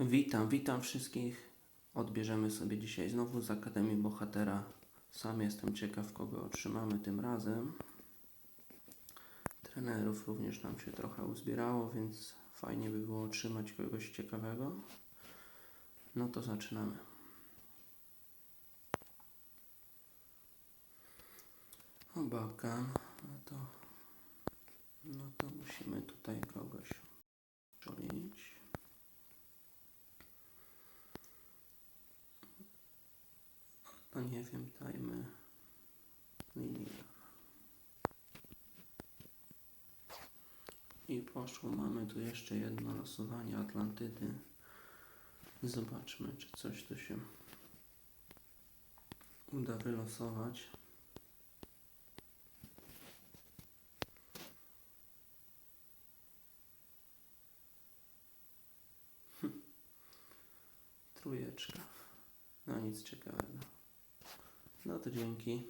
Witam, witam wszystkich. Odbierzemy sobie dzisiaj znowu z Akademii Bohatera. Sam jestem ciekaw, kogo otrzymamy tym razem. Trenerów również nam się trochę uzbierało, więc fajnie by było otrzymać kogoś ciekawego. No to zaczynamy. O Bakan, no to, no to musimy tutaj kogoś szolić. No nie wiem, dajmy Lilian. I poszło, mamy tu jeszcze jedno losowanie Atlantydy. Zobaczmy, czy coś tu się uda wylosować. Trójeczka. No nic ciekawego. No to dzięki.